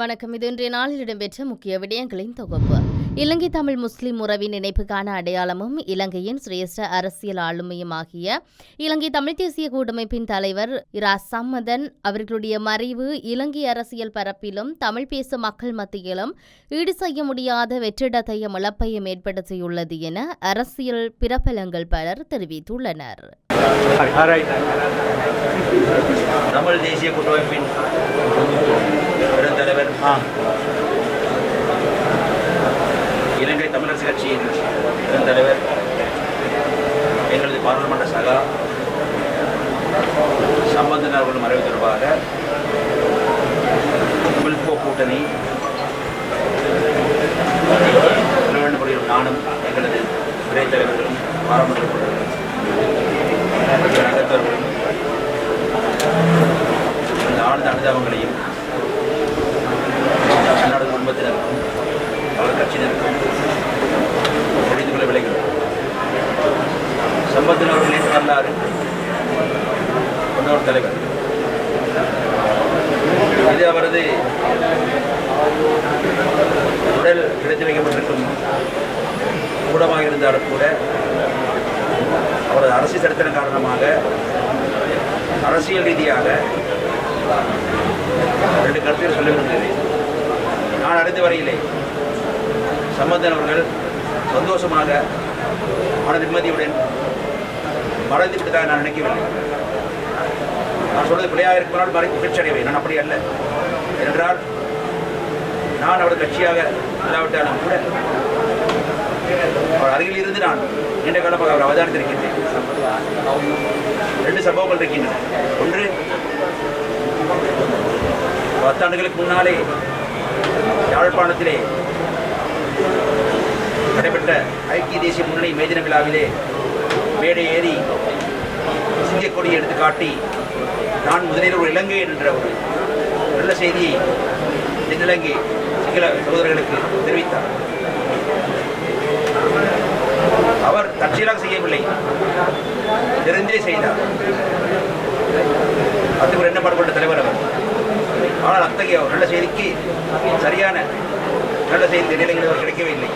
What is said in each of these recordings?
வணக்கம். இது இன்றைய நாளில் இடம்பெற்ற முக்கிய விடயங்களின் தொகுப்பு. இலங்கை தமிழ் முஸ்லிம் உறவின் இணைப்புக்கான அடையாளமும் இலங்கையின் சிரேஷ்ட அரசியல் ஆளுமையும் ஆகிய இலங்கை தமிழ் தேசிய கூட்டமைப்பின் தலைவர் இரா சம்மதன் அவர்களுடைய மறைவு இலங்கை அரசியல் பரப்பிலும் தமிழ் பேசும் மக்கள் மத்தியிலும் ஈடு செய்ய முடியாத வெற்றிடத்தையும் இழப்பையும் ஏற்படுத்தியுள்ளது என அரசியல் பிரபலங்கள் பலர் தெரிவித்துள்ளனர். தமிழ் தேசிய கூட்டமைப்பின் தலைவர் இலங்கை தமிழரசு கட்சியின் பெருந்தலைவர் எங்களது பாராளுமன்ற சகா சம்பந்தன் அவர்கள் மறைவு தொடர்பாக வில்போ கூட்டணி திருவண்ணபுரியில் நானும் எங்களது துறை தலைவர்களும் பாராளுமன்ற உறுப்பினர்களும் நகர்த்தவர்களும் ஆழ்ந்த அனுதாபங்களையும் அன்னாடு குடும்பத்தினருக்கும் அவர் கட்சியினருக்கும் தெரிந்து கொள்ள விளைகிறோம் சம்பத்தின் அவர்களின் வரலாறு கொண்டவர் தலைவர். இது அவரது உடல் கிடைத்து வைக்கப்பட்டிருக்கும் கூடமாக இருந்தாலும் கூட அவரது அரசியல் சரித்திரம் காரணமாக அரசியல் ரீதியாக ரெண்டு கருத்தில் சொல்ல விரும்புகிறேன். வரையிலே சம்பந்தன் அவர்கள் சந்தோஷமாக மன நிம்மதியுடன் மறந்து விட்டதாக நான் நினைக்கவில்லை. நான் சொல்வது பிள்ளையாக இருக்கும் மறை மகிழ்ச்சி அடைவேன் நான் அப்படி அல்ல. என்றால் நான் அவரது கட்சியாக இல்லாவிட்டாலும் கூட அவர் அருகில் இருந்து நான் நீண்ட காலமாக அவர் அவதானித்திருக்கின்றேன். ரெண்டு சம்பவங்கள் இருக்கின்றன. ஒன்று பத்தாண்டுகளுக்கு முன்னாலே யாழ்ப்பாணத்திலே நடைபெற்ற ஐக்கிய தேசிய முன்னணி மேதின விழாவிலே மேடை ஏறி சிங்க கொடியை எடுத்து காட்டி நான் முதலில் ஒரு இலங்கை என்ற ஒரு நல்ல செய்தியை தென்னிலங்கை சிங்கள சகோதரர்களுக்கு தெரிவித்தார். அவர் தற்செயலாக செய்யவில்லை. தெரிந்தே செய்தார். அதுக்கு ஒரு பாடுபட்ட தலைவர் அவர்? ஆனால் அத்தகைய நல்ல செய்திக்கு சரியான நல்ல செய்தி நிலைகள் அவர் கிடைக்கவே இல்லை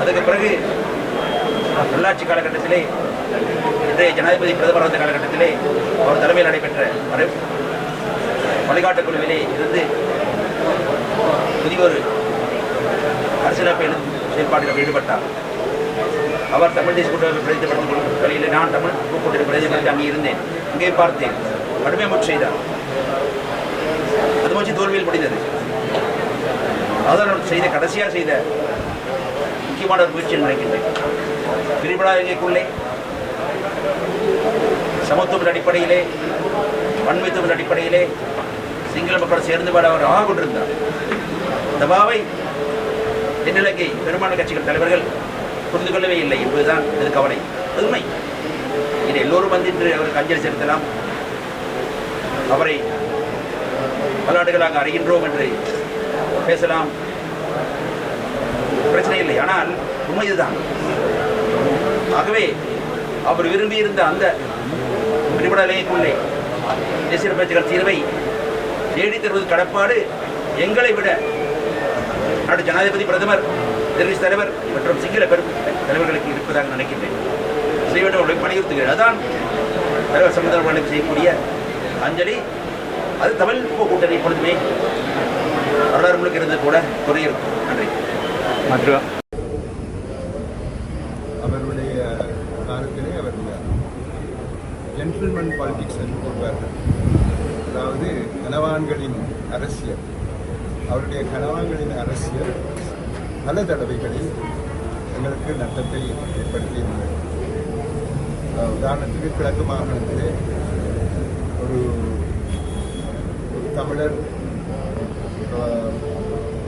அதுக்கு பிறகு நல்லாட்சி காலகட்டத்திலே இன்றைய ஜனாதிபதி பிரதமர் வந்த காலகட்டத்திலே அவர் தலைமையில் நடைபெற்ற வரை- வழிகாட்டுக் குழுவிலே இருந்து புதிய ஒரு அரசியலமைப்பு செயல்பாடுகளில் ஈடுபட்டார். அவர் தமிழ் தேசிய கூட்டமைப்பு பிரதிபலித்துக் கொள்ளும் வழியில் நான் தமிழ் கூட்டணி பிரதிபலித்து அங்கே இருந்தேன். அங்கே பார்த்தேன். கடுமையாக முற்று செய்தார். முயற்சி தோல்வியில் முடிந்தது அதான் செய்த கடைசியாக செய்த முக்கியமான ஒரு முயற்சி நினைக்கின்றேன். திரிபுரா இலங்கைக்குள்ளே சமத்துவத்தின் அடிப்படையிலே பன்மைத்துவத்தின் அடிப்படையிலே சிங்கள மக்கள் சேர்ந்து பாட அவர் ஆக கொண்டிருந்தார். இந்த பாவை தென்னிலங்கை பெரும்பான்மை கட்சிகள் தலைவர்கள் புரிந்து கொள்ளவே இல்லை என்பதுதான் இது கவலை. உண்மை. இது எல்லோரும் வந்து இன்று அவருக்கு அஞ்சலி செலுத்தலாம். அவரை பல அறிகின்றோம் என்று பேசலாம். பிரச்சனை இல்லை. ஆனால் உண்மை இதுதான். ஆகவே அவர் விரும்பியிருந்த அந்த விடுபடலைக்குள்ளே தேசிய பேச்சுகள் தீர்வை தேடி தருவது கடப்பாடு எங்களை விட நாடு ஜனாதிபதி பிரதமர் தெரிவித்த தலைவர் மற்றும் சிங்கள பெரும் தலைவர்களுக்கு இருப்பதாக நினைக்கின்றேன். செய்ய வேண்டும் அவர்களை வலியுறுத்துகிறேன் அதான் தலைவர் சமுதாயம் செய்யக்கூடிய அஞ்சலி. அது தமிழ் கூட்டணி எப்பொழுதுமே வரலாறு முழுக்க இருந்தது கூட இருக்கும் நன்றி. மற்றும் அவருடைய காலத்திலே அவர் ஜென்டில்மேன் பாலிடிக்ஸ் என்று கூறுவார்கள். அதாவது கனவான்களின் அரசியல். அவருடைய கனவான்களின் அரசியல் பல தடவைகளில் எங்களுக்கு நட்டத்தை ஏற்படுத்தியிருந்தது உதாரணத்துக்கு கிழக்கு மாகாணத்திலே ஒரு தமிழர்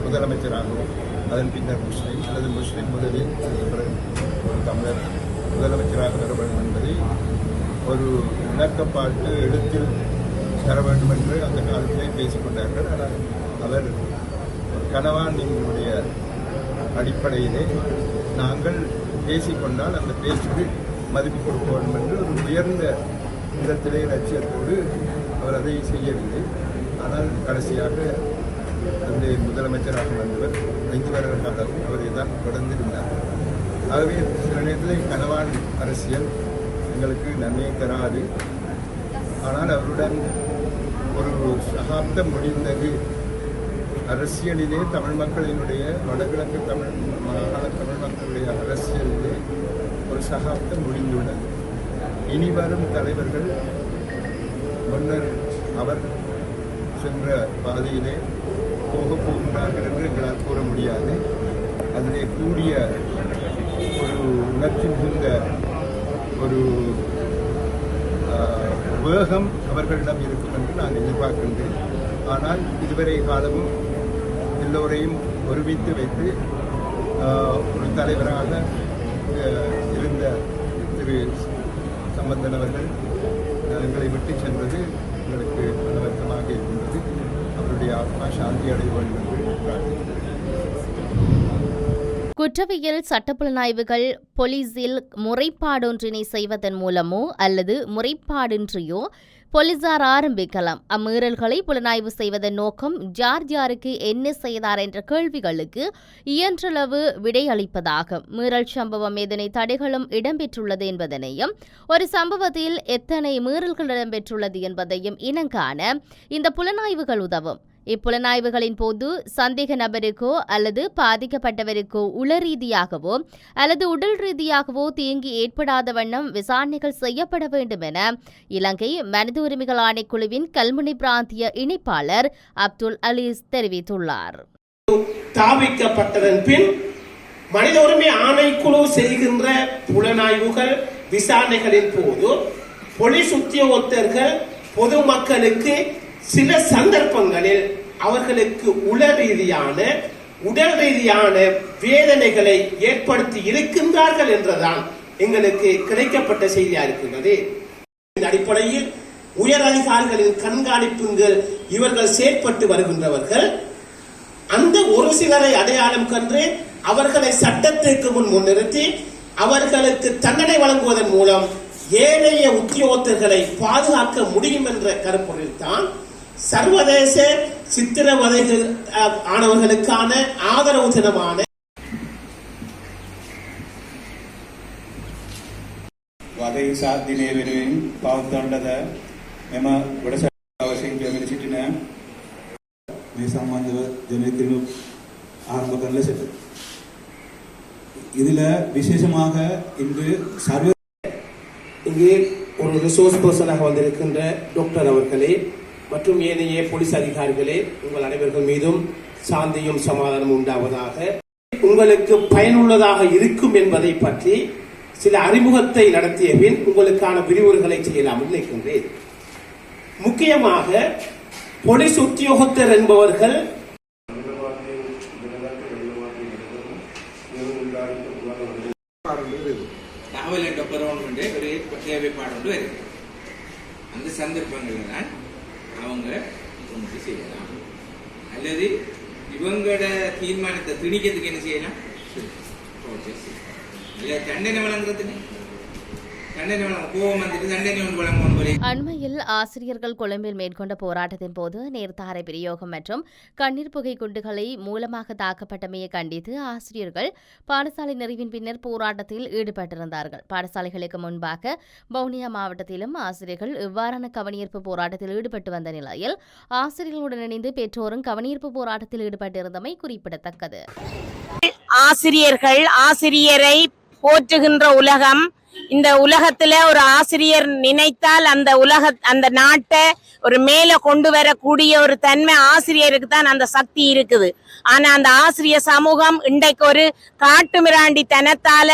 முதலமைச்சராகவும் அதன் பின்னர் முஸ்லீம் அல்லது முஸ்லீம் முதலில் ஒரு தமிழர் முதலமைச்சராக வர வேண்டும் என்பதை ஒரு விளக்கப்பாட்டு எழுத்தில் தர வேண்டும் என்று அந்த காலத்திலே பேசிக்கொண்டார்கள் ஆனால் அவர் ஒரு கனவானினுடைய அடிப்படையிலே நாங்கள் பேசிக்கொண்டால் அந்த பேச்சுக்கு மதிப்பு கொடுக்க வேண்டும் என்று ஒரு உயர்ந்த விதத்திலே லட்சியத்தோடு அவர் அதை செய்யவில்லை. ஆனால் கடைசியாக அதிலே முதலமைச்சராக வந்தவர் ஐந்து வருட காலம் அவரை தான் தொடர்ந்து இருந்தார். ஆகவே சில நேரத்தில் கனவான் அரசியல் எங்களுக்கு நன்மையை தராது. ஆனால் அவருடன் ஒரு சகாப்தம் முடிந்தது. அரசியலிலே தமிழ் மக்களினுடைய வடகிழக்கு தமிழ் மாகாண தமிழ் மக்களுடைய அரசியலிலே ஒரு சகாப்தம் முடிந்துள்ளது. இனி வரும் தலைவர்கள் முன்னர் அவர் சென்ற பாதையிலே போகப் போகிறார்கள் என்று எங்களால் கூற முடியாது. அதிலே கூடிய ஒரு உணர்ச்சி மிகுந்த ஒரு வேகம் அவர்களிடம் இருக்கும் என்று நான் எதிர்பார்க்கின்றேன். ஆனால் இதுவரை காலமும் எல்லோரையும் ஒருமித்து வைத்து ஒரு தலைவராக இருந்த திரு சம்பந்தன் அவர்கள் எங்களை விட்டு சென்றது எங்களுக்கு அவருடைய ஆத்மா சாந்தி அடைய வேண்டும் என்று பிரார்த்திக்கிறேன். குற்றவியல் சட்டப்புலனாய்வுகள் போலீஸில் முறைப்பாடொன்றினை செய்வதன் மூலமோ அல்லது முறைப்பாடின்றியோ போலீசார் ஆரம்பிக்கலாம். அம்மீறல்களை புலனாய்வு செய்வதன் நோக்கம் ஜார் யாருக்கு என்ன செய்தார் என்ற கேள்விகளுக்கு இயன்றளவு விடையளிப்பதாகும். மீறல் சம்பவம் எதனை தடைகளும் இடம்பெற்றுள்ளது என்பதனையும் ஒரு சம்பவத்தில் எத்தனை மீறல்கள் இடம்பெற்றுள்ளது என்பதையும் இனங்காண இந்த புலனாய்வுகள் உதவும். இப்புலனாய்வுகளின் போது சந்தேக நபருக்கோ அல்லது பாதிக்கப்பட்டவருக்கோ உள ரீதியாகவோ அல்லது உடல் ரீதியாகவோ தீங்கு ஏற்படாத வண்ணம் விசாரணைகள் செய்யப்பட வேண்டும் என இலங்கை மனித உரிமைகள் ஆணைக்குழுவின் கல்முனை பிராந்திய இணைப்பாளர் அப்துல் அலீஸ் தெரிவித்துள்ளார். ஸ்தாபிக்கப்பட்டதன் பின் மனித உரிமை ஆணைக்குழு செய்கின்ற புலனாய்வுகள் விசாரணைகளின் போது போலீஸ் உத்தியோகத்தர்கள் பொதுமக்களுக்கு சில சந்தர்ப்பங்களில் அவர்களுக்கு உள ரீதியான உடல் ரீதியான வேதனைகளை ஏற்படுத்தி இருக்கின்றார்கள் என்றுதான் எங்களுக்கு கிடைக்கப்பட்ட செய்தியா இருக்கின்றது. இந்த அடிப்படையில் உயர் அதிகாரிகளின் கண்காணிப்புங்கள் இவர்கள் செயற்பட்டு வருகின்றவர்கள் அந்த ஒரு சிலரை அடையாளம் கண்டு அவர்களை சட்டத்திற்கு முன் முன்னிறுத்தி அவர்களுக்கு தண்டனை வழங்குவதன் மூலம் ஏனைய உத்தியோகத்தர்களை பாதுகாக்க முடியும் என்ற கருப்பொருள் தான் சர்வதேச சித்திரவதைகள் அஹ், ஆனவர்களுக்கான ஆதரவு தினமான වදහිංසා දිනය වෙනුවෙන් පවත්වන්නට මෙම වැඩසටහන වශයෙන් පැමිණ සිටින මේ සම්බන්ධව ජනකිරු ආරම්භ කරන ලෙසට இதில் விசேஷமாக இன்று சர்வ இங்கே ஒரு ரிசோர்ஸ் பர்சனாக வந்திருக்கின்ற டாக்டர் அவர்களே மற்றும் ஏனைய போலீஸ் அதிகாரிகளே உங்கள் அனைவர்கள் மீதும் சாந்தியும் சமாதானம் உண்டாவதாக. உங்களுக்கு பயனுள்ளதாக இருக்கும் என்பதை பற்றி சில அறிமுகத்தை நடத்திய பின் உங்களுக்கான விரிவுரைகளை செய்யலாம். நினைக்கின்றேன் முக்கியமாக போலீஸ் உத்தியோகத்தர் என்பவர்கள் தகவல் என்ற பெறணும்னு ஒரு தேவைப்பாடு வருது அந்த சந்தர்ப்பங்களில் அவங்க ஒன்று செய்யலாம் அல்லது இவங்களோட தீர்மானத்தை திணிக்கிறதுக்கு என்ன செய்யலாம் Protest. தண்டனை வழங்குறதுன்னு அண்மையில் ஆசிரியர்கள் கொழும்பில் மேற்கொண்ட போராட்டத்தின் போது நேர்த்தாரை பிரயோகம் மற்றும் கண்ணீர் புகை குண்டுகளை மூலமாக தாக்கப்பட்டமையை கண்டித்து ஆசிரியர்கள் பாடசாலை நிறைவின் பின்னர் போராட்டத்தில் ஈடுபட்டிருந்தார்கள். பாடசாலைகளுக்கு முன்பாக வவுனியா மாவட்டத்திலும் ஆசிரியர்கள் இவ்வாறான கவனீர்ப்பு போராட்டத்தில் ஈடுபட்டு வந்த நிலையில் ஆசிரியர்களுடன் இணைந்து பெற்றோரும் கவனீர்ப்பு போராட்டத்தில் ஈடுபட்டிருந்தமை குறிப்பிடத்தக்கது. ஆசிரியர்கள் ஆசிரியரை போற்றுகின்ற உலகம் இந்த உலகத்துல ஒரு ஆசிரியர் நினைத்தால் அந்த உலக அந்த நாட்டை ஒரு மேல கொண்டு வரக்கூடிய ஒரு தன்மை ஆசிரியருக்கு தான் அந்த சக்தி இருக்குது. ஆனா அந்த ஆசிரியர் சமூகம் இன்றைக்கு ஒரு காட்டுமிராண்டி தனத்தால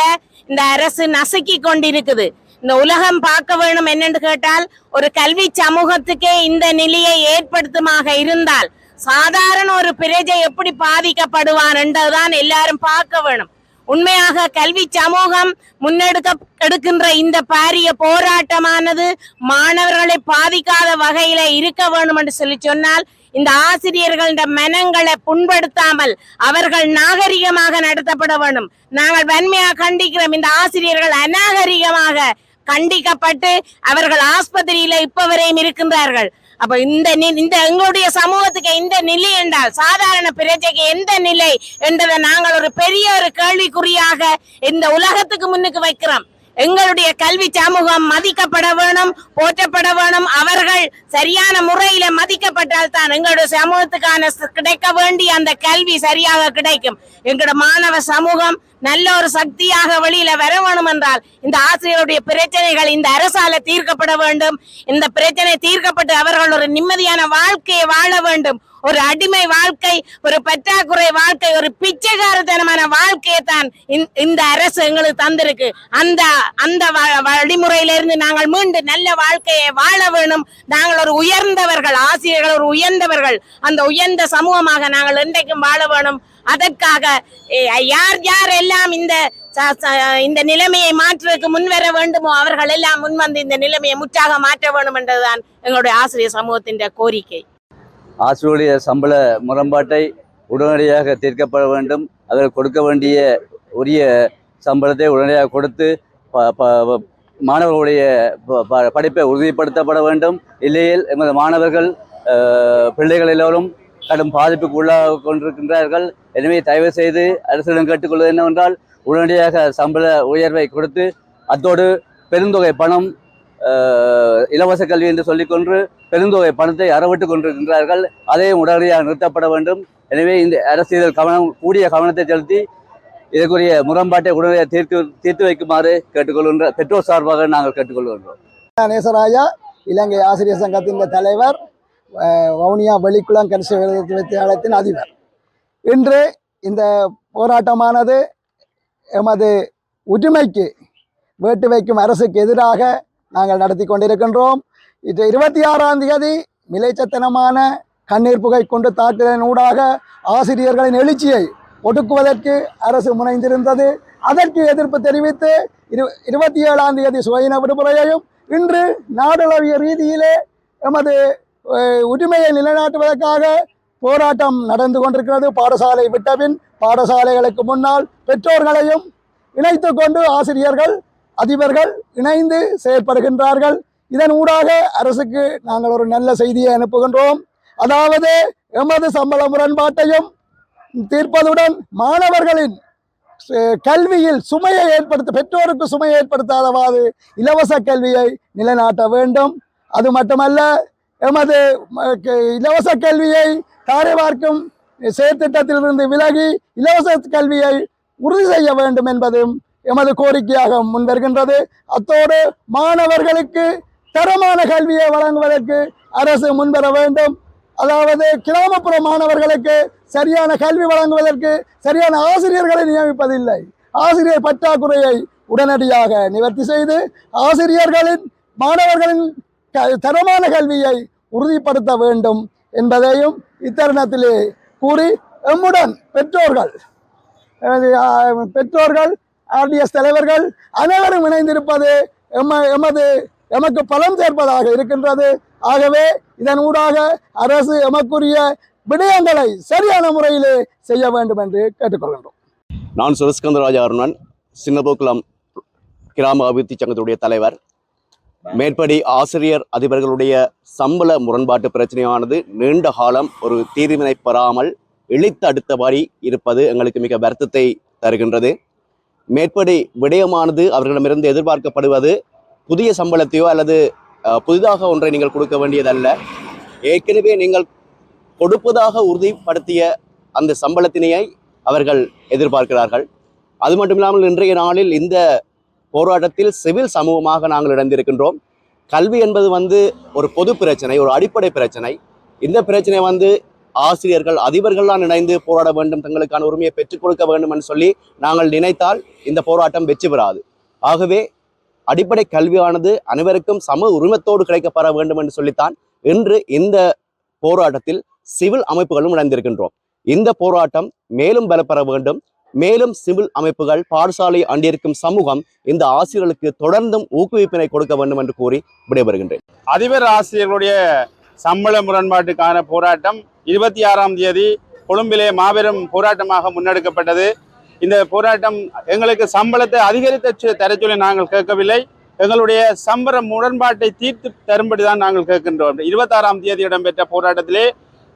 இந்த அரசு நசுக்கி கொண்டிருக்குது. இந்த உலகம் பார்க்க வேணும் என்னன்னு கேட்டால் ஒரு கல்வி சமூகத்துக்கே இந்த நிலையை ஏற்படுத்துமாக இருந்தால் சாதாரண ஒரு பிரஜை எப்படி பாதிக்கப்படுவான் என்றுதான் எல்லாரும் பார்க்க வேணும். உண்மையாக கல்வி சமூகம் முன்னெடுக்க எடுக்கின்ற இந்த பாரிய போராட்டமானது மாணவர்களை பாதிக்காத வகையில இருக்க வேண்டும் என்று சொல்லி சொன்னால் இந்த ஆசிரியர்கள மனங்களை புண்படுத்தாமல் அவர்கள் நாகரிகமாக நடத்தப்பட வேண்டும். நாங்கள் வன்மையாக கண்டிக்கிறோம். இந்த ஆசிரியர்கள் அநாகரிகமாக கண்டிக்கப்பட்டு அவர்கள் ஆஸ்பத்திரியில இப்ப வரையும் இருக்கின்றார்கள். அப்ப இந்த நி- இந்த எங்களுடைய சமூகத்துக்கு இந்த நிலை என்றால் சாதாரண பிரஜைக்கு எந்த நிலை என்றதை நாங்கள் ஒரு பெரிய ஒரு கேள்விக்குறியாக இந்த உலகத்துக்கு முன்னுக்கு வைக்கிறோம். எங்களுடைய கல்வி சமூகம் மதிக்கப்பட வேணும் போற்றப்பட வேணும். அவர்கள் சரியான முறையில மதிக்கப்பட்டால் தான் எங்களுடைய சமூகத்துக்கான கிடைக்க வேண்டிய அந்த கல்வி சரியாக கிடைக்கும். எங்களோட மாணவ சமூகம் நல்ல ஒரு சக்தியாக வெளியில வர வேணும் என்றால் இந்த ஆசிரியருடைய பிரச்சனைகள் இந்த அரசால தீர்க்கப்பட வேண்டும். இந்த பிரச்சனை தீர்க்கப்பட்டு அவர்கள் ஒரு நிம்மதியான வாழ்க்கையை வாழ வேண்டும். ஒரு அடிமை வாழ்க்கை ஒரு பற்றாக்குறை வாழ்க்கை ஒரு பிச்சைக்காரத்தனமான வாழ்க்கையை தான் இந்த- அரசு எங்களுக்கு தந்திருக்கு. அந்த அந்த வழிமுறையிலிருந்து நாங்கள் மீண்டும் நல்ல வாழ்க்கையை வாழ வேணும். நாங்கள் ஒரு உயர்ந்தவர்கள் ஆசிரியர்கள் ஒரு உயர்ந்தவர்கள். அந்த உயர்ந்த சமூகமாக நாங்கள் என்றைக்கும் வாழ வேணும். அதற்காக யார் யார் எல்லாம் இந்த இந்த நிலைமையை மாற்றுவதற்கு முன்வர வேண்டுமோ அவர்கள் எல்லாம் முன்வந்து இந்த நிலைமையை முற்றாக மாற்ற வேண்டும் என்றதுதான் எங்களுடைய ஆசிரியர் சமூகத்தின் கோரிக்கை. ஆசிரியருடைய சம்பள முரண்பாட்டை உடனடியாக தீர்க்கப்பட வேண்டும். அதில் கொடுக்க வேண்டிய உரிய சம்பளத்தை உடனடியாக கொடுத்து ப- ப- மாணவர்களுடைய ப- ப- படிப்பை உறுதிப்படுத்தப்பட வேண்டும். இல்லையில் எமது மாணவர்கள் பிள்ளைகள் எல்லோரும் கடும் பாதிப்புக்கு உள்ளாக கொண்டிருக்கின்றார்கள். எனவே தயவு செய்து அரசிடம் கேட்டுக்கொள்வது என்னவென்றால் உடனடியாக சம்பள உயர்வை கொடுத்து அத்தோடு பெருந்தொகை பணம் இலவச கல்வி என்று சொல்லிக்கொண்டு பெருந்தொகை பணத்தை அறவிட்டு கொண்டிருக்கின்றார்கள். அதையும் உடனடியாக நிறுத்தப்பட வேண்டும். எனவே இந்த அரசியல் கவனம் கூடிய கவனத்தை செலுத்தி இதற்குரிய முரண்பாட்டை உடனடியாக தீர்த்து தீர்த்து வைக்குமாறு கேட்டுக்கொள்கின்ற பெற்றோர் சார்பாக நாங்கள் கேட்டுக்கொள்கின்றோம். நேசராஜா இலங்கை ஆசிரியர் சங்கத்தின் தலைவர் வவுனியா வெளிக்குளம் கணிச வித்தியாலயத்தின் அதிபர். இன்று இந்த போராட்டமானது எமது உரிமைக்கு வேட்டு வைக்கும் அரசுக்கு எதிராக நாங்கள் நடத்தி கொண்டிருக்கின்றோம் இது இருபத்தி ஆறாம் தேதி மிலைச்சத்தனமான கண்ணீர் புகை கொண்டு தாக்குதலின் ஊடாக ஆசிரியர்களின் எழுச்சியை ஒடுக்குவதற்கு அரசு முனைந்திருந்தது. அதற்கு எதிர்ப்பு தெரிவித்து இரு இருபத்தி ஏழாம் தேதி சுயின விடுமுறையையும் இன்று நாடளாவிய ரீதியிலே எமது உரிமையை நிலைநாட்டுவதற்காக போராட்டம் நடந்து கொண்டிருக்கிறது. பாடசாலை விட்டபின் பாடசாலைகளுக்கு முன்னால் பெற்றோர்களையும் இணைத்து கொண்டு ஆசிரியர்கள் அதிபர்கள் இணைந்து செயற்படுகின்றார்கள். இதன் ஊடாக அரசுக்கு நாங்கள் ஒரு நல்ல செய்தியை அனுப்புகின்றோம். அதாவது எமது சம்பள முரண்பாட்டையும் தீர்ப்பதுடன் மாணவர்களின் கல்வியில் சுமையை ஏற்படுத்த பெற்றோருக்கு சுமையை ஏற்படுத்தாதவாறு இலவச கல்வியை நிலைநாட்ட வேண்டும். அது மட்டுமல்ல எமது இலவச கல்வியை தாரை பார்க்கும் செயற்திட்டத்திலிருந்து விலகி இலவச கல்வியை உறுதி செய்ய வேண்டும் என்பதும் எமது கோரிக்கையாக முன்வருகின்றது. அத்தோடு மாணவர்களுக்கு தரமான கல்வியை வழங்குவதற்கு அரசு முன்வர வேண்டும். அதாவது கிராமப்புற மாணவர்களுக்கு சரியான கல்வி வழங்குவதற்கு சரியான ஆசிரியர்களை நியமிப்பதில்லை. ஆசிரியர் பற்றாக்குறையை உடனடியாக நிவர்த்தி செய்து ஆசிரியர்களின் மாணவர்களின் தரமான கல்வியை உறுதிப்படுத்த வேண்டும் என்பதையும் இத்தருணத்திலே கூறி எம்முடன் பெற்றோர்கள் பெற்றோர்கள் ஆர்டிஎஸ் தலைவர்கள் அனைவரும் இணைந்திருப்பது எம்ம எமது எமக்கு பலம் சேர்ப்பதாக இருக்கின்றது. ஆகவே இதன் ஊடாக அரசு எமக்குரிய விடயங்களை சரியான முறையிலே செய்ய வேண்டும் என்று கேட்டுக்கொள்கின்றோம். நான் சுரஸ்கந்தராஜா அருணன் சின்னபோக்குளம் கிராம அபிவிருத்தி சங்கத்துடைய தலைவர். மேற்படி ஆசிரியர் அதிபர்களுடைய சம்பள முரண்பாட்டு பிரச்சனையானது நீண்ட காலம் ஒரு தீர்வினை பெறாமல் இழித்தடுத்தபடி இருப்பது எங்களுக்கு மிக வருத்தத்தை தருகின்றது. மேற்படி விடயமானது அவர்களிடமிருந்து எதிர்பார்க்கப்படுவது புதிய சம்பளத்தையோ அல்லது புதிதாக ஒன்றை நீங்கள் கொடுக்க வேண்டியதல்ல. ஏற்கனவே நீங்கள் கொடுப்பதாக உறுதிப்படுத்திய அந்த சம்பளத்தினையை அவர்கள் எதிர்பார்க்கிறார்கள். அது மட்டும் இல்லாமல் இன்றைய நாளில் இந்த போராட்டத்தில் சிவில் சமூகமாக நாங்கள் இணைந்திருக்கின்றோம். கல்வி என்பது வந்து ஒரு பொது பிரச்சனை ஒரு அடிப்படை பிரச்சனை. இந்த பிரச்சனை வந்து ஆசிரியர்கள் அதிபர்கள்லாம் இணைந்து போராட வேண்டும் தங்களுக்கான உரிமையை பெற்றுக் கொடுக்க வேண்டும் என்று சொல்லி நாங்கள் நினைத்தால் இந்த போராட்டம் வெற்றி பெறாது. ஆகவே அடிப்படை கல்வியானது அனைவருக்கும் சம உரிமத்தோடு கிடைக்கப்பெற வேண்டும் என்று சொல்லித்தான் இன்று இந்த போராட்டத்தில் சிவில் அமைப்புகளும் இணைந்திருக்கின்றோம். இந்த போராட்டம் மேலும் பலப்பெற வேண்டும். மேலும் சிவில் அமைப்புகள் பாடசாலை அண்டியிருக்கும் சமூகம் இந்த ஆசிரியர்களுக்கு தொடர்ந்தும் ஊக்குவிப்பினை கொடுக்க வேண்டும் என்று கூறி விடைபெறுகின்றேன். அதிபர் ஆசிரியர்களுடைய சம்பள முரண்பாட்டுக்கான போராட்டம் இருபத்தி ஆறாம் தேதி கொழும்பிலே மாபெரும் போராட்டமாக முன்னெடுக்கப்பட்டது. இந்த போராட்டம் எங்களுக்கு சம்பளத்தை அதிகரித்து தர சொல்லி நாங்கள் கேட்கவில்லை. எங்களுடைய சம்பள முரண்பாட்டை தீர்த்து தரும்படி தான் நாங்கள் கேட்கின்றோம். இருபத்தாறாம் தேதி இடம்பெற்ற போராட்டத்திலே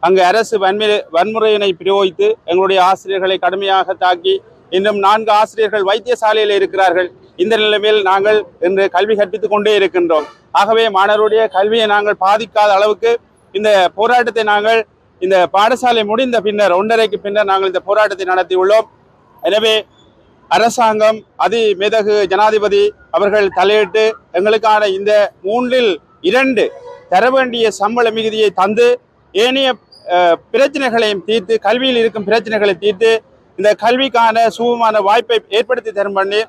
அங்கு அரசு வன்முறை வன்முறையினை பிரயோகித்து எங்களுடைய ஆசிரியர்களை கடுமையாக தாக்கி இன்னும் நான்கு ஆசிரியர்கள் வைத்தியசாலையில் இருக்கிறார்கள். இந்த நிலைமையில் நாங்கள் இன்று கல்வி கற்பித்துக் கொண்டே இருக்கின்றோம். ஆகவே மாணவருடைய கல்வியை நாங்கள் பாதிக்காத அளவுக்கு இந்த போராட்டத்தை நாங்கள் இந்த பாடசாலை முடிந்த பின்னர் ஒன்றரைக்கு பின்னர் நாங்கள் இந்த போராட்டத்தை நடத்தியுள்ளோம். எனவே அரசாங்கம் அதி மேதகு ஜனாதிபதி அவர்கள் தலையிட்டு எங்களுக்கான இந்த மூன்றில் இரண்டு தர வேண்டிய சம்பள மிகுதியை தந்து ஏனைய பிரச்சனைகளையும் தீர்த்து கல்வியில் இருக்கும் பிரச்சனைகளை தீர்த்து இந்த கல்விக்கான சுகமான வாய்ப்பை ஏற்படுத்தி தரும் பண்ணி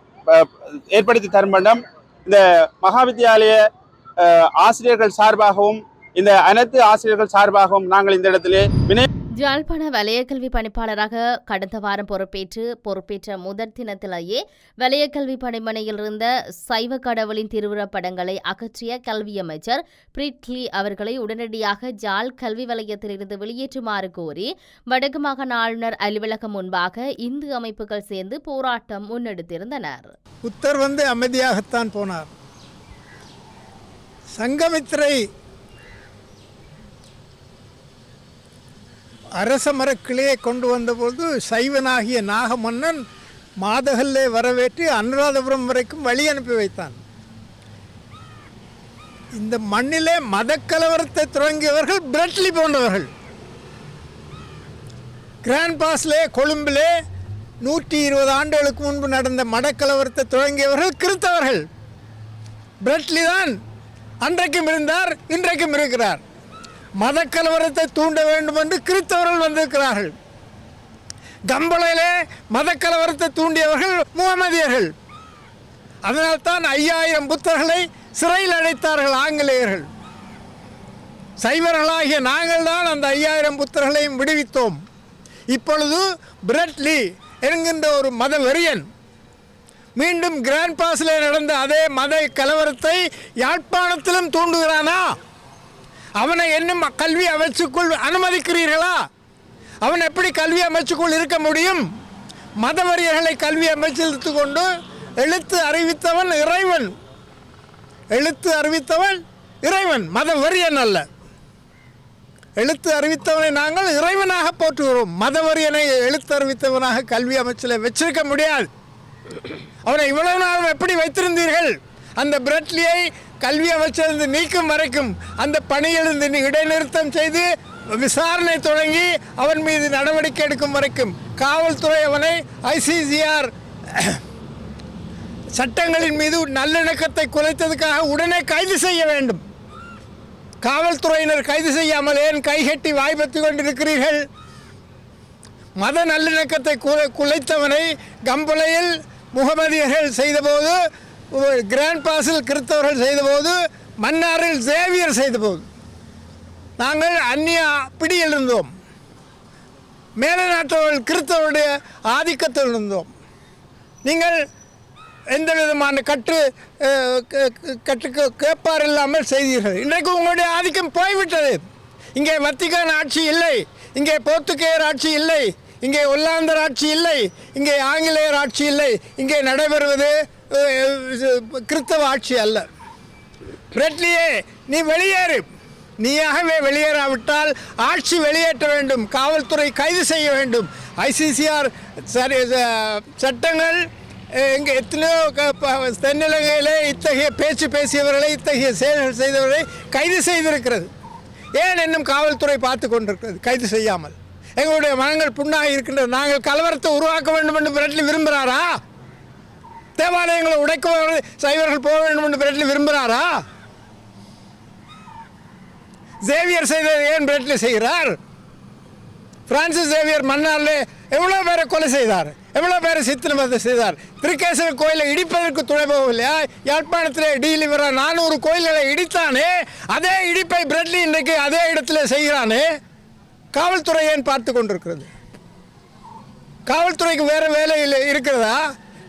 ஏற்படுத்தி தரும் வண்ணம் இந்த மகாவித்தியாலய ஆசிரியர்கள் சார்பாகவும் இந்த அனைத்து ஆசிரியர்கள் சார்பாகவும் நாங்கள் இந்த இடத்திலே வினை யாழ்ப்பாண வலயக்கல்வி பணிப்பாளராக கடந்த வாரம் பொறுப்பேற்று பொறுப்பேற்ற முதற் தினத்திலேயே வலயக்கல்வி பணிமனையில் இருந்த சைவ கடவுளின் திருவுருவப் படங்களை அகற்றிய கல்வி அமைச்சர் பிரிட்லி அவர்களை உடனடியாக ஜாழ் கல்வி வலயத்திலிருந்து வெளியேற்றுமாறு கோரி வடக்கு மாகாண ஆளுநர் அலுவலகம் முன்பாக இந்து அமைப்புகள் சேர்ந்து போராட்டம் முன்னெடுத்திருந்தனர். உத்தர் வந்து அமைதியாகத்தான் போனார். சங்கமித்திரை அரச மரக்கிளையை கொண்டு வந்தபோது சைவனாகிய நாகமன்னன் மாதகல்லே வரவேற்று அனுராதபுரம் வரைக்கும் வழி அனுப்பி வைத்தான். இந்த மண்ணிலே மதக்கலவரத்தை தொடங்கியவர்கள் பிரட்லி போன்றவர்கள். கிராண்ட் பாஸ்லே கொழும்பிலே நூற்றி இருபது ஆண்டுகளுக்கு முன்பு நடந்த மடக்கலவரத்தை தொடங்கியவர்கள் கிறித்தவர்கள். பிரெட்லி தான் அன்றைக்கும் இருந்தார் இன்றைக்கும் இருக்கிறார். மதக்கலவரத்தை தூண்ட வேண்டும் என்று கிறித்தவர்கள் வந்திருக்கிறார்கள். கம்பளையிலே மதக்கலவரத்தை தூண்டியவர்கள் முகமதியர்கள். அதனால்தான் ஐயாயிரம் புத்தர்களை சிறையில் அடைத்தார்கள் ஆங்கிலேயர்கள். சைவர்களாகிய நாங்கள் தான் அந்த ஐயாயிரம் புத்தர்களையும் விடுவித்தோம். இப்பொழுது பிரெட்லி என்கின்ற ஒரு மத வெறியன் மீண்டும் கிராண்ட் பாஸில் நடந்த அதே மத கலவரத்தை யாழ்ப்பாணத்திலும் தூண்டுகிறானா? அவனை என்னும் கல்வி அமைச்சுக்குள் அனுமதிக்கிறீர்களா? அவன் எப்படி கல்வி அமைச்சுக்குள் இருக்க முடியும்? மதவரியர்களை கல்வி அமைச்சிருத்து கொண்டு எழுத்து அறிவித்தவன் இறைவன். எழுத்து அறிவித்தவன் இறைவன். மதவரியன் அல்ல. எழுத்து அறிவித்தவனை நாங்கள் இறைவனாக போற்றுகிறோம். மதவரியனை எழுத்து அறிவித்தவனாக கல்வி அமைச்சில் வச்சிருக்க முடியாது. அவனை இவ்வளவு நாளும் எப்படி வைத்திருந்தீர்கள்? அந்த பிரெட்லியை கல்வி அமைச்சரிலிருந்து நீக்கும் வரைக்கும் அந்த பணியிலிருந்து இடைநிறுத்தம் செய்து விசாரணை தொடங்கி அவன் மீது நடவடிக்கை எடுக்கும் வரைக்கும் காவல்துறை அவனை ஐசிசிஆர் சட்டங்களின் மீது நல்லிணக்கத்தை குலைத்ததுக்காக உடனே கைது செய்ய வேண்டும். காவல்துறையினர் கைது செய்யாமல் ஏன் கைகட்டி வாய்ப்பத்து கொண்டிருக்கிறீர்கள்? மத நல்லிணக்கத்தை குலைத்தவனை கம்பளையில் முகமதியர்கள் செய்தபோது கிராண்ட் பாஸில் கிறிஸ்தவர்கள் செய்தபோது மன்னாரில் சேவியர் செய்தபோது நாங்கள் அந்நிய பிடியில் இருந்தோம். மேல நாட்டவர்கள் கிறிஸ்தவருடைய ஆதிக்கத்தில் இருந்தோம். நீங்கள் எந்த விதமான கற்று கற்றுக்கு கேட்பார் இல்லாமல் செய்தீர்கள். இன்றைக்கு உங்களுடைய ஆதிக்கம் போய்விட்டது. இங்கே வத்திகான் ஆட்சி இல்லை. இங்கே போர்த்துகேயர் ஆட்சி இல்லை. இங்கே ஒல்லாந்தர் ஆட்சி இல்லை. இங்கே ஆங்கிலேயர் ஆட்சி இல்லை. இங்கே நடைபெறுவது கிறிஸ்தவ ஆட்சி அல்ல. பிரட்லியே நீ வெளியேறு. நீயாகவே வெளியேறாவிட்டால் ஆட்சி வெளியேற்ற வேண்டும் காவல்துறை கைது செய்ய வேண்டும். ஐசிசிஆர் சரி சட்டங்கள் இங்கே எத்தனையோ க- தென்னிலங்கையிலே இத்தகைய பேச்சு பேசியவர்களை இத்தகைய செயல்கள் செய்தவர்களை கைது செய்திருக்கிறது. ஏன் இன்னும் காவல்துறை பார்த்து கொண்டிருக்கிறது? கைது செய்யாமல். எங்களுடைய மனங்கள் புண்ணாக இருக்கின்றது நாங்கள் கலவரத்தை உருவாக்க வேண்டும் என்று பிரெட்லி விரும்புகிறாரா? தேவாலயங்களை உடைக்க சைவர்கள் போக வேண்டும் என்று பிரெட்லி விரும்புகிறாரா? சேவியர் செய்தது ஏன் பிரெட்லி செய்கிறார்? பிரான்சிஸ் சேவியர் மன்னாரில் எவ்வளோ பேரை கொலை செய்தார்? எவ்வளோ பேரை சித்திரவதை செய்தார்? திருக்கேசர் கோயிலை இடிப்பதற்கு துணை போகவில்லையா? யாழ்ப்பாணத்தில் டீலிவரா நானூறு கோயில்களை இடித்தானே? அதே இடிப்பை பிரெட்லி இன்றைக்கு அதே இடத்துல செய்கிறானே? காவல்துறை ஏன் பார்த்து கொண்டிருக்கிறது? காவல்துறைக்கு வேறு வேலை இல்லை இருக்கிறதா?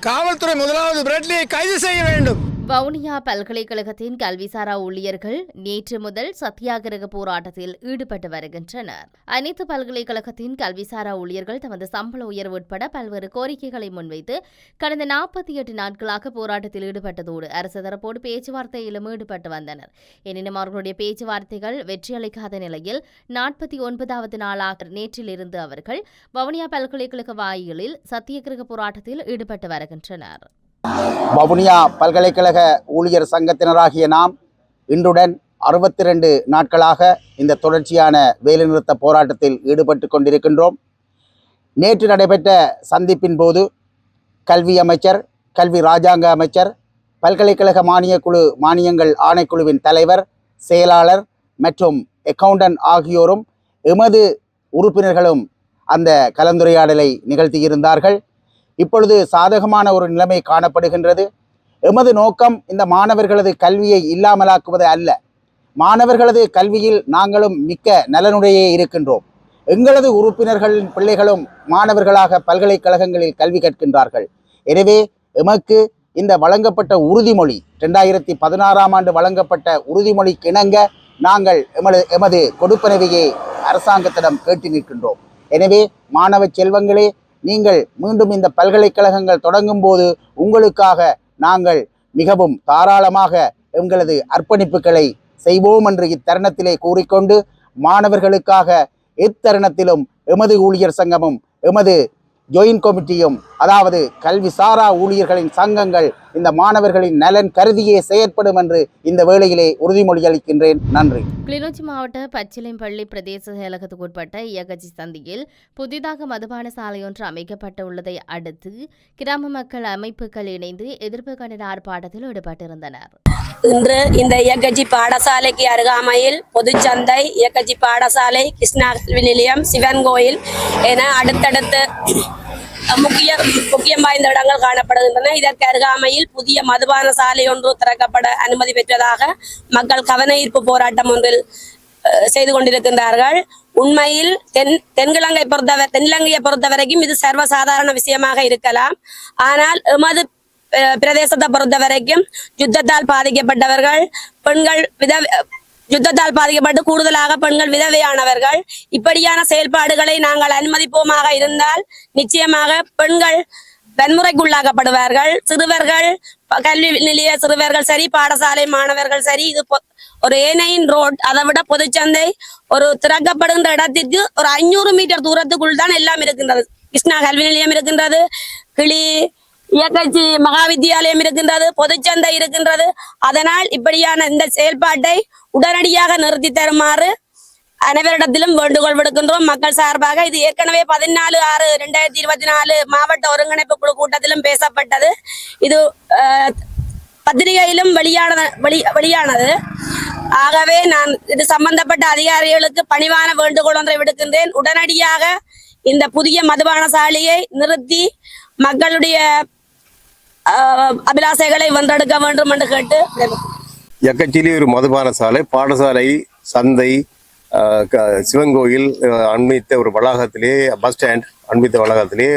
காவல்துறை முதலாவது பிரெட்லியை கைது செய்ய வேண்டும். வவுனியா பல்கலைக்கழகத்தின் கல்விசாரா ஊழியர்கள் நேற்று முதல் சத்தியாகிரக போராட்டத்தில் ஈடுபட்டு வருகின்றனர். அனைத்து பல்கலைக்கழகத்தின் கல்விசாரா ஊழியர்கள் தமது சம்பள உயர்வு உட்பட பல்வேறு கோரிக்கைகளை முன்வைத்து கடந்த நாற்பத்தி எட்டு நாட்களாக போராட்டத்தில் ஈடுபட்டதோடு அரசு தரப்போடு பேச்சுவார்த்தையிலும் ஈடுபட்டு வந்தனர். எனினும் அவர்களுடைய பேச்சுவார்த்தைகள் வெற்றியளிக்காத நிலையில் நாற்பத்தி ஒன்பதாவது நாளாக நேற்றிலிருந்து அவர்கள் வவுனியா பல்கலைக்கழக வாயிலில் சத்தியாகிரக போராட்டத்தில் ஈடுபட்டு வருகின்றனர். வவுனியா பல்கலைக்கழக ஊழியர் சங்கத்தினராகிய நாம் இன்றுடன் அறுபத்தி ரெண்டு நாட்களாக இந்த தொடர்ச்சியான வேலைநிறுத்த போராட்டத்தில் ஈடுபட்டு கொண்டிருக்கின்றோம். நேற்று நடைபெற்ற சந்திப்பின் போது கல்வி அமைச்சர் கல்வி ராஜாங்க அமைச்சர் பல்கலைக்கழக மானியக்குழு மானியங்கள் ஆணைக்குழுவின் தலைவர் செயலாளர் மற்றும் அக்கவுண்டன்ட் ஆகியோரும் எமது உறுப்பினர்களும் அந்த கலந்துரையாடலை நிகழ்த்தியிருந்தார்கள். இப்பொழுது சாதகமான ஒரு நிலைமை காணப்படுகின்றது. எமது நோக்கம் இந்த மாணவர்களது கல்வியை இல்லாமலாக்குவது அல்ல. மாணவர்களது கல்வியில் நாங்களும் மிக்க நலனுடையே இருக்கின்றோம். எங்களது உறுப்பினர்களின் பிள்ளைகளும் மாணவர்களாக பல்கலைக்கழகங்களில் கல்வி கற்கின்றார்கள். எனவே எமக்கு இந்த வழங்கப்பட்ட உறுதிமொழி ரெண்டாயிரத்தி பதினாறாம் ஆண்டு வழங்கப்பட்ட உறுதிமொழிக்கு இணங்க நாங்கள் எமது எமது கொடுப்பனவையை அரசாங்கத்திடம் கேட்டு நிற்கின்றோம். எனவே மாணவ செல்வங்களே நீங்கள் மீண்டும் இந்த பல்கலைக்கழகங்கள் தொடங்கும் போது உங்களுக்காக நாங்கள் மிகவும் தாராளமாக எங்களது அர்ப்பணிப்புகளை செய்வோம் என்று இத்தருணத்திலே கூறிக்கொண்டு மாணவர்களுக்காக எத்தருணத்திலும் எமது ஊழியர் சங்கமும் எமது ஜோயின் கமிட்டியும் அதாவது கல்வி சாரா ஊழியர்களின் சங்கங்கள் இந்த மாணவர்களின் நலன் கருதியே செயற்படும் என்று இந்த வேளையிலே உறுதிமொழி அளிக்கின்றேன். நன்றி. கிளிநொச்சி மாவட்ட பச்சிலைம்பள்ளி பிரதேச செயலகத்துக்கு உட்பட்ட இயக்கச்சி சந்தியில் புதிதாக மதுபான சாலை ஒன்று அமைக்கப்பட்டு உள்ளதை அடுத்து கிராம மக்கள் அமைப்புகள் இணைந்து எதிர்ப்பு கண்டன ஆர்ப்பாட்டத்தில் ஈடுபட்டிருந்தனர். இன்று இந்த இயக்கச்சி பாடசாலைக்கு அருகாமையில் பொதுச்சந்தை இயக்கச்சி பாடசாலை கிருஷ்ணா நிலையம் சிவன் கோயில் என அடுத்தடுத்து முக்கிய முக்கியம் வாய்ந்த இடங்கள் காணப்படுகின்றன. இதற்கு அருகாமையில் புதிய மதுபான சாலை ஒன்று திறக்கப்பட அனுமதி பெற்றதாக மக்கள் கவன ஈர்ப்பு போராட்டம் ஒன்றில் அஹ், செய்து கொண்டிருக்கின்றார்கள். உண்மையில் தென் தென்கிழங்கை பொறுத்தவரை தென்னிலங்கையை பொறுத்தவரைக்கும் இது சர்வசாதாரண விஷயமாக இருக்கலாம். ஆனால் எமது பிரதேசத்தை பொறுத்த வரைக்கும் யுத்தத்தால் பாதிக்கப்பட்டவர்கள் பெண்கள் வித யுத்தத்தால் பாதிக்கப்பட்டு கூடுதலாக பெண்கள் விதவையானவர்கள். இப்படியான செயல்பாடுகளை நாங்கள் அனுமதிப்போமாக இருந்தால் நிச்சயமாக பெண்கள் வன்முறைக்குள்ளாக்கப்படுவார்கள். சிறுவர்கள் கல்வி நிலைய சிறுவர்கள் சரி பாடசாலை மாணவர்கள் சரி இது ஒரு ஏனையின் ரோட் அதை விட பொதுச்சந்தை ஒரு திறக்கப்படுகின்ற இடத்திற்கு ஒரு ஐநூறு மீட்டர் தூரத்துக்குள் தான் எல்லாம் இருக்கின்றது. கிருஷ்ணா கல்வி நிலையம் இருக்கின்றது கிளி இயக்கச்சி மகா வித்தியாலயம் இருக்கின்றது பொதுச்சந்தை இருக்கின்றது. அதனால் இப்படியான இந்த செயல்பாட்டை உடனடியாக நிறுத்தி தருமாறு அனைவரிடத்திலும் வேண்டுகோள் விடுக்கின்றோம். மக்கள் சார்பாக இது ஏற்கனவே பதினாலு ஆறு ரெண்டாயிரத்தி இருபத்தி நாலு மாவட்ட ஒருங்கிணைப்பு குழு கூட்டத்திலும் பேசப்பட்டது. இது அஹ், பத்திரிகையிலும் வெளியான வெளி வெளியானது. ஆகவே நான் இது சம்பந்தப்பட்ட அதிகாரிகளுக்கு பணிவான வேண்டுகோள் ஒன்றை விடுக்கின்றேன். உடனடியாக இந்த புதிய மதுபான சாலையை நிறுத்தி மக்களுடைய அஹ், அபிலாசைகளை வென்றெடுக்க வேண்டும் என்று கேட்டு யக்கச்சிலி ஒரு மதுபான சாலை பாடசாலை சந்தை க- சிவங்கோயில் அண்மித்த ஒரு வளாகத்திலே பஸ் ஸ்டாண்ட் அண்மித்த வளாகத்திலே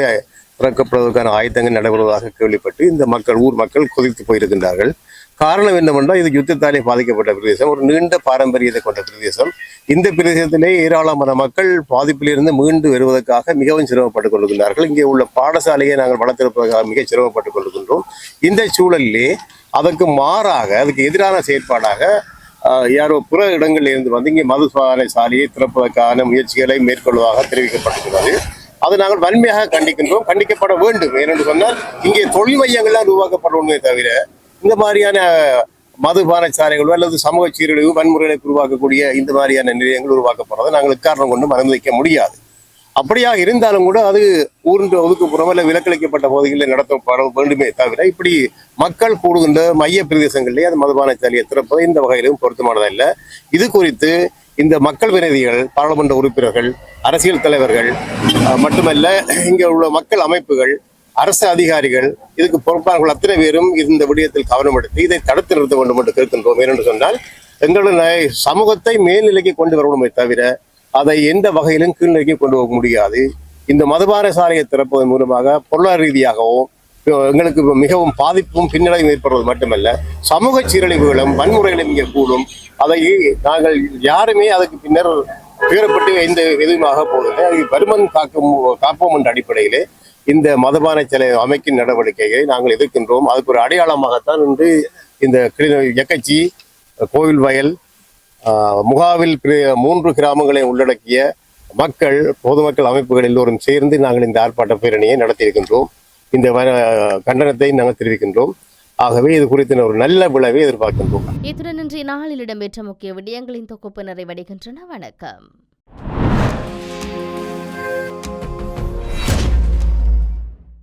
திறக்கப்படுவதற்கான ஆயத்தங்கள் நடைபெறுவதாக கேள்விப்பட்டு இந்த மக்கள் ஊர் மக்கள் கொதித்து போயிருக்கின்றார்கள். காரணம் என்னவென்றால் இது யுத்தத்தாலே பாதிக்கப்பட்ட பிரதேசம். ஒரு நீண்ட பாரம்பரியத்தை கொண்ட பிரதேசம். இந்த பிரதேசத்திலே ஏராளமான மக்கள் பாதிப்பிலிருந்து மீண்டு வருவதற்காக மிகவும் சிரமப்பட்டுக் கொள்கின்றார்கள் இங்கே உள்ள பாடசாலையை நாங்கள் வளர்த்திருப்பதற்காக மிக சிரமப்பட்டுக் கொள்கின்றோம் இந்த சூழலிலே அதற்கு மாறாக அதுக்கு எதிரான செயற்பாடாக யாரோ புற இடங்களில் இருந்து வந்து இங்கே மதுபான சாலையை திறப்பதற்கான முயற்சிகளை மேற்கொள்வதாக தெரிவிக்கப்பட்டிருக்கிறது. அதை நாங்கள் வன்மையாக கண்டிக்கின்றோம். கண்டிக்கப்பட வேண்டும். ஏனென்று சொன்னால் இங்கே தொழில் மையங்கள்லாம் உருவாக்கப்படணுமே தவிர இந்த மாதிரியான மதுபான சாலைகளோ அல்லது சமூக சீரழிவு வன்முறைகளை உருவாக்கக்கூடிய இந்த மாதிரியான நிலையங்கள் உருவாக்கப்படுறதை நாங்கள் காரணம் கொண்டு அனுமதிக்க முடியாது. அப்படியா இருந்தாலும் கூட அது ஊர்ன்ற ஒதுக்குப்புறம் இல்லை விலக்களிக்கப்பட்ட பகுதிகளில் நடத்தப்பட வேண்டுமே தவிர இப்படி மக்கள் கூடுகின்ற மைய பிரதேசங்களிலே அது மதுபான சாலையை திறப்பது இந்த வகையிலும் பொருத்தமானதல்ல இது குறித்து இந்த மக்கள் பிரதிநிதிகள் பாராளுமன்ற உறுப்பினர்கள் அரசியல் தலைவர்கள் மட்டுமல்ல இங்கே உள்ள மக்கள் அமைப்புகள் அரசு அதிகாரிகள் இதுக்கு பொறுப்பாளர்கள் அத்தனை பேரும் இந்த விடயத்தில் கவனம் எடுத்து இதை தடுத்து நிறுத்த வேண்டும் என்று கேட்கின்றோம். ஏனென்று சொன்னால் எங்களுடைய சமூகத்தை மேல்நிலைக்கு கொண்டு வரணுமே தவிர அதை எந்த வகையிலும் கீழ்நிலைக்கு கொண்டு போக முடியாது. இந்த மதுபான சாலையை திறப்பதன் மூலமாக பொருளாதார ரீதியாகவும் எங்களுக்கு மிகவும் பாதிப்பும் பின்னடைவும் ஏற்படுவது மட்டுமல்ல சமூக சீரழிவுகளும் வன்முறைகளும் இங்கே கூடும். அதை நாங்கள் யாருமே அதுக்கு பின்னர் துயரப்பட்டு எந்த எதுவுமாக போவதில்லை அது வருமன் காக்கும் காப்போம் என்ற அடிப்படையிலே இந்த மதுபான சிலை அமைக்கும் நடவடிக்கையை நாங்கள் எதிர்க்கின்றோம். அதுக்கு ஒரு அடையாளமாகத்தான் இன்று இந்த கிளி- எக்கச்சி கோவில் வயல் முகாவில் மூன்று கிராமங்களை உள்ளடக்கிய மக்கள் பொதுமக்கள் அமைப்புகள் எல்லோரும் சேர்ந்து நாங்கள் இந்த ஆர்ப்பாட்ட பேரணியை நடத்தியிருக்கின்றோம். இந்த வ- கண்டனத்தை நாங்கள் தெரிவிக்கின்றோம். ஆகவே இது குறித்த ஒரு நல்ல விளைவை எதிர்பார்க்கின்றோம். இத்துடன் இன்றைய நாளில் இடம்பெற்ற முக்கிய விடயங்களின் தொகுப்பு நிறைவடைகின்றன. வணக்கம்.